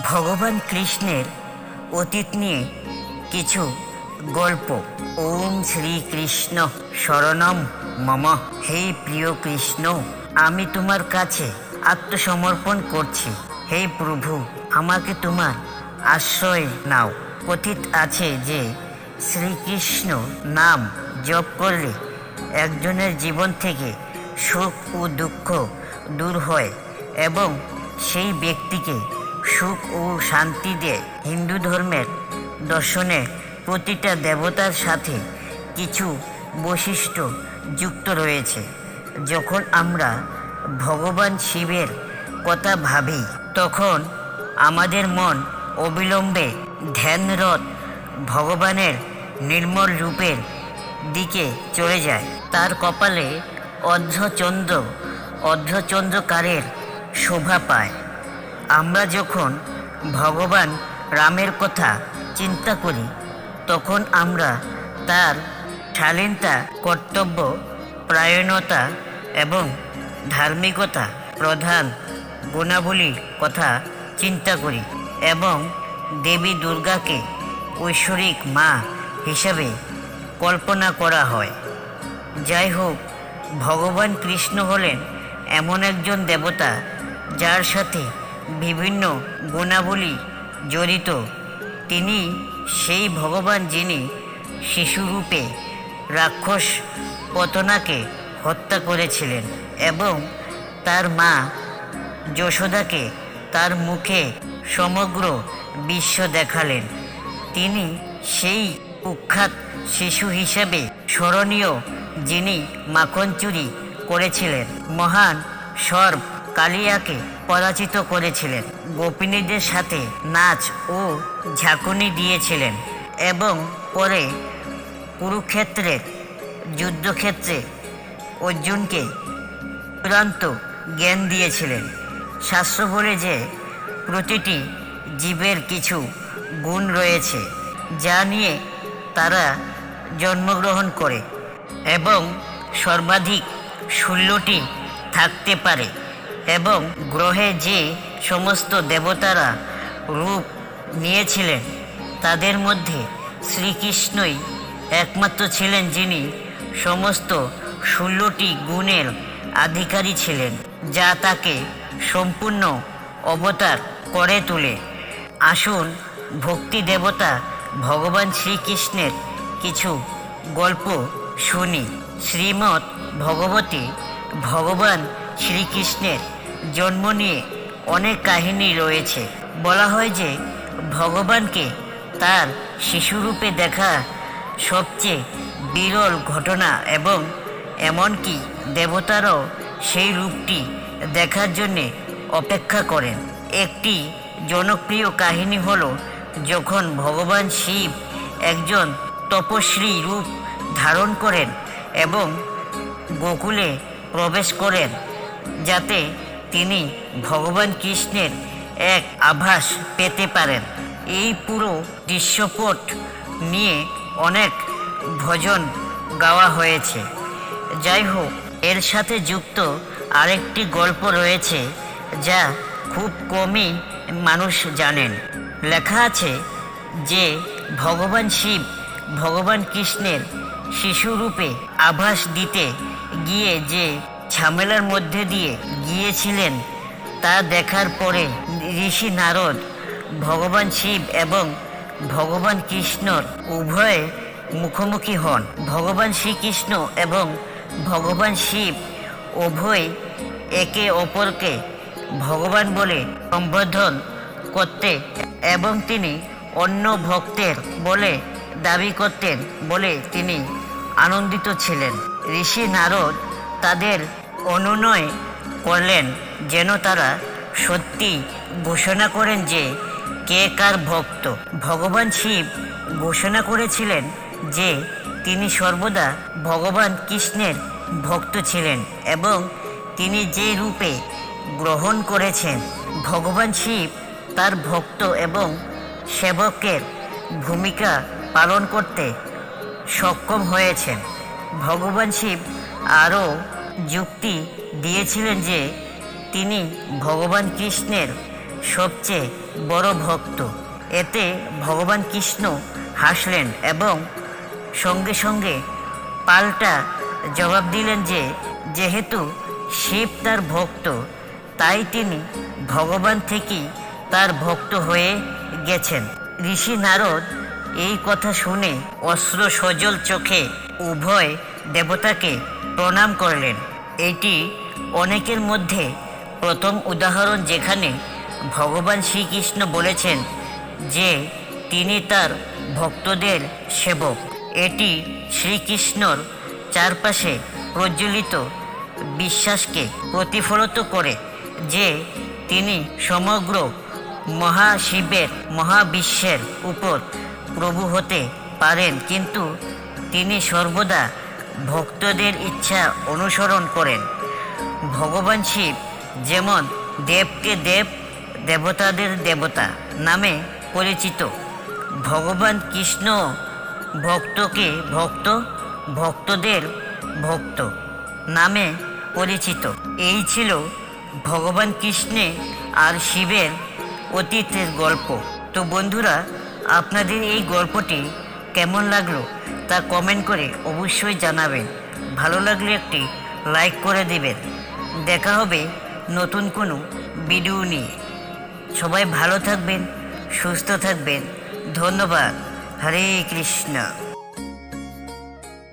ভগবান কৃষ্ণের অতীত নিয়ে কিছু গল্প। ওম শ্রীকৃষ্ণ শরণম মম। হে প্রিয় কৃষ্ণ, আমি তোমার কাছে আত্মসমর্পণ করছি। হে প্রভু, আমাকে তোমার আশ্রয় নাও। কথিত আছে যে শ্রীকৃষ্ণ নাম জপ করলে একজনের জীবন থেকে সুখ ও দুঃখ দূর হয় এবং সেই ব্যক্তিকে সুখ ও শান্তি দেয় হিন্দু ধর্মের দর্শনে প্রতিটা দেবতার সাথে কিছু বৈশিষ্ট্য যুক্ত রয়েছে। যখন আমরা ভগবান শিবের কথা ভাবি, তখন আমাদের মন অবিলম্বে ধ্যানরত ভগবানের নির্মল রূপের দিকে চলে যায়। তার কপালে অর্ধচন্দ্র, অর্ধচন্দ্রকারের শোভা পায়। আমরা যখন ভগবান রামের কথা চিন্তা করি, তখন আমরা তার শালীনতা কর্তব্য, প্রায়ণতা এবং ধার্মিকতা প্রধান গুণাবলীর কথা চিন্তা করি এবং দেবী দুর্গাকে ঐশ্বরিক মা হিসাবে কল্পনা করা হয়। যাই হোক, ভগবান কৃষ্ণ হলেন এমন একজন দেবতা যার সাথে বিভিন্ন গুণাবলী জড়িত। তিনি সেই ভগবান যিনি শিশুরূপে রাক্ষস পতনাকে হত্যা করেছিলেন এবং তার মা যশোদাকে তার মুখে সমগ্র বিশ্ব দেখালেন। তিনি সেই কুখ্যাত শিশু হিসেবে স্মরণীয় যিনি মাখন চুরি করেছিলেন। মহান সর্ব কালিয়াকে পরাজিত করেছিলেন। গোপিনীদের সাথে নাচ ও ঝাঁকুনি দিয়েছিলেন এবং পরে কুরুক্ষেত্রের যুদ্ধক্ষেত্রে অর্জুনকে চূড়ান্ত জ্ঞান দিয়েছিলেন। শাস্ত্র বলে যে, প্রতিটি জীবের কিছু গুণ রয়েছে যা নিয়ে তারা জন্মগ্রহণ করে এবং সর্বাধিক ষোলোটি থাকতে পারে। এবং গ্রহে যে সমস্ত দেবতারা রূপ নিয়েছিলেন, তাদের মধ্যে শ্রীকৃষ্ণই একমাত্র ছিলেন যিনি সমস্ত ষোলোটি গুণের আধিকারী ছিলেন, যা তাকে সম্পূর্ণ অবতার করে তোলে। আসুন, ভক্তি দেবতা ভগবান শ্রীকৃষ্ণের কিছু গল্প শুনি। শ্রীমৎ ভগবতী ভগবান শ্রীকৃষ্ণের জন্ম নিয়ে অনেক কাহিনী রয়েছে। বলা হয় যে ভগবানকে তার শিশুরূপে দেখা সবচেয়ে বিরল ঘটনা এবং এমনকি দেবতারাও সেই রূপটি দেখার জন্যে অপেক্ষা করেন। একটি জনপ্রিয় কাহিনী হলো যখন ভগবান শিব একজন তপস্বী রূপ ধারণ করেন এবং গোকুলে প্রবেশ করেন, যাতে তিনি ভগবান কৃষ্ণের এক আভাস পেতে পারেন। এই পুরো দৃশ্যপট নিয়ে অনেক ভজন গাওয়া হয়েছে। যাই হোক, এর সাথে যুক্ত আরেকটি গল্প রয়েছে যা খুব কমই মানুষ জানেন। লেখা আছে যে, ভগবান শিব ভগবান কৃষ্ণের শিশুরূপে আভাস দিতে গিয়ে যে ঝামেলার মধ্যে দিয়ে গিয়েছিলেন, তা দেখার পরে ঋষি নারদ, ভগবান শিব এবং ভগবান কৃষ্ণর উভয়ে মুখোমুখি হন। ভগবান শ্রীকৃষ্ণ এবং ভগবান শিব উভয় একে অপরকে ভগবান বলে সম্বোধন করতে এবং তিনি অন্য ভক্তের বলে দাবি করতেন বলে তিনি আনন্দিত ছিলেন। ঋষি নারদ তাদের অনুনয় করলেন যেন তারা সত্যি ঘোষণা করেন যে কে কার ভক্ত। ভগবান শিব ঘোষণা করেছিলেন যে তিনি সর্বদা ভগবান কৃষ্ণের ভক্ত ছিলেন এবং তিনি যে রূপে গ্রহণ করেছেন, ভগবান শিব তার ভক্ত এবং সেবকের ভূমিকা পালন করতে সক্ষম হয়েছেন। ভগবান শিব আরও যুক্তি দিয়েছিলেন যে তিনি ভগবান কৃষ্ণের সবচেয়ে বড় ভক্ত। এতে ভগবান কৃষ্ণ হাসলেন এবং সঙ্গে সঙ্গে পাল্টা জবাব দিলেন যে যেহেতু শিব তার ভক্ত, তাই তিনি ভগবান থেকেই তার ভক্ত হয়ে গেছেন। ঋষি নারদ এই কথা শুনে অস্ত্র সজল চোখে উভয় দেবতাকে প্রণাম করলেন। এটি অনেকের মধ্যে প্রথম উদাহরণ যেখানে ভগবান শ্রীকৃষ্ণ বলেছেন যে তিনি তার ভক্তদের সেবক। এটি শ্রীকৃষ্ণর চারপাশে প্রজ্বলিত বিশ্বাসকে প্রতিফলিত করে যে তিনি সমগ্র মহাশিবের, মহাবিশ্বের উপর প্রভু হতে পারেন। কিন্তু তিনি সর্বদা ভক্তদের ইচ্ছা অনুসরণ করেন। ভগবান শিব যেমন দেবকে দেব, দেবতাদের দেবতা নামে পরিচিত। ভগবান কৃষ্ণ ভক্তকে ভক্ত, ভক্তদের ভক্ত নামে পরিচিত। এই ছিল ভগবান কৃষ্ণে আর শিবের অতীতের গল্প। তো বন্ধুরা, আপনাদের এই গল্পটি কেমন লাগল তা কমেন্ট করে অবশ্যই জানাবেন। ভালো লাগলে একটি লাইক করে দিবেন। দেখা হবে নতুন কোনো ভিডিও নিয়ে। সবাই ভালো থাকবেন, সুস্থ থাকবেন। ধন্যবাদ। হরে কৃষ্ণ।